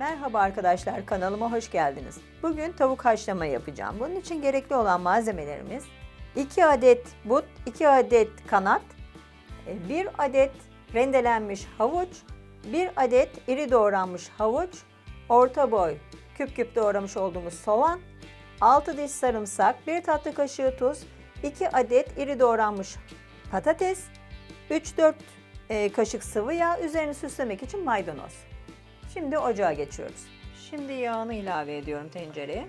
Merhaba arkadaşlar kanalıma hoş geldiniz. Bugün tavuk haşlama yapacağım. Bunun için gerekli olan malzemelerimiz 2 adet but, 2 adet kanat, 1 adet rendelenmiş havuç, 1 adet iri doğranmış havuç, orta boy küp küp doğramış olduğumuz soğan, 6 diş sarımsak, 1 tatlı kaşığı tuz, 2 adet iri doğranmış patates, 3-4 e, kaşık sıvı yağ, üzerini süslemek için maydanoz. Şimdi ocağa geçiyoruz. Şimdi yağını ilave ediyorum tencereye.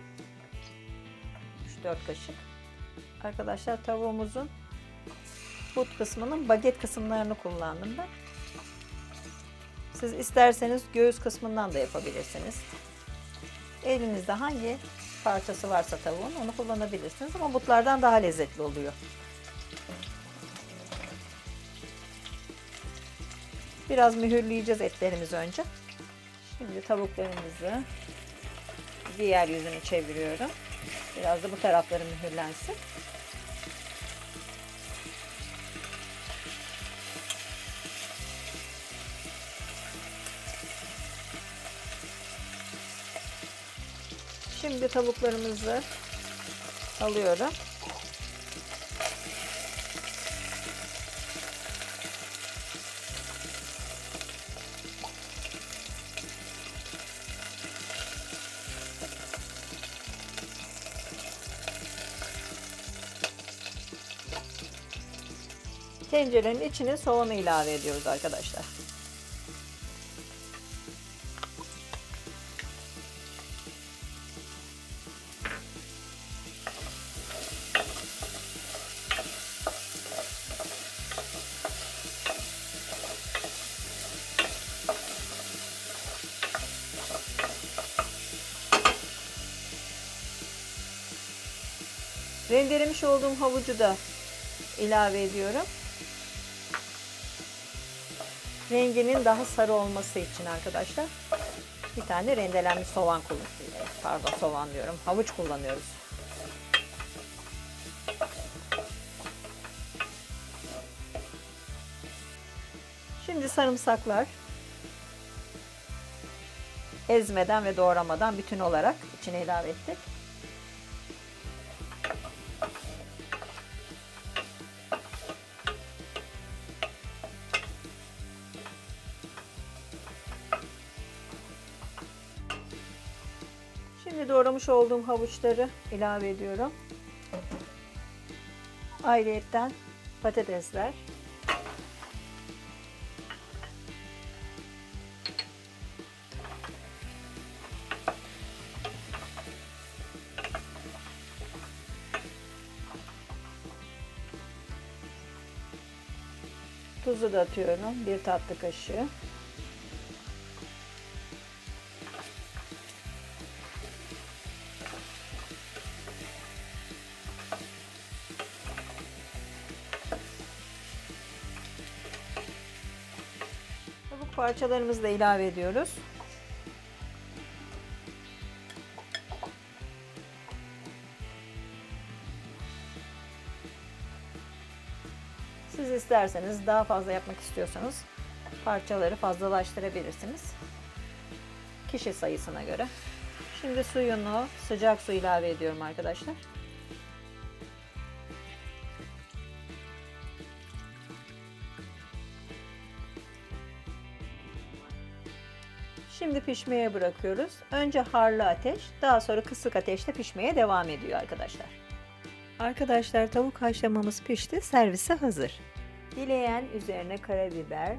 3-4 kaşık. Arkadaşlar tavuğumuzun but kısmının baget kısımlarını kullandım ben. Siz isterseniz göğüs kısmından da yapabilirsiniz. Elinizde hangi parçası varsa tavuğun onu kullanabilirsiniz ama butlardan daha lezzetli oluyor. Biraz mühürleyeceğiz etlerimizi önce. Şimdi tavuklarımızı diğer yüzünü çeviriyorum. Biraz da bu tarafları mühürlensin. Şimdi tavuklarımızı alıyorum. Tencerenin içine soğanı ilave ediyoruz arkadaşlar. Rendelemiş olduğum havucu da ilave ediyorum. Renginin daha sarı olması için arkadaşlar bir tane rendelenmiş soğan kullanıyoruz. Pardon soğan diyorum. Havuç kullanıyoruz. Şimdi sarımsaklar ezmeden ve doğramadan bütün olarak içine ilave ettik. Şimdi doğramış olduğum havuçları ilave ediyorum. Ayrıyetten patatesler. Tuzu da atıyorum. Bir tatlı kaşığı. Parçalarımızı da ilave ediyoruz. Siz isterseniz daha fazla yapmak istiyorsanız parçaları fazlalaştırabilirsiniz. Kişi sayısına göre. Şimdi suyunu sıcak su ilave ediyorum arkadaşlar. Şimdi pişmeye bırakıyoruz. Önce harlı ateş, daha sonra kısık ateşte pişmeye devam ediyor arkadaşlar. Arkadaşlar tavuk haşlamamız pişti, servise hazır. Dileyen üzerine karabiber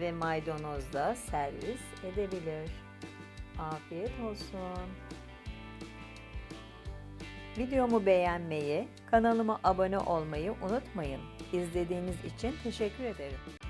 ve maydanozla servis edebilir. Afiyet olsun. Videomu beğenmeyi, kanalıma abone olmayı unutmayın. İzlediğiniz için teşekkür ederim.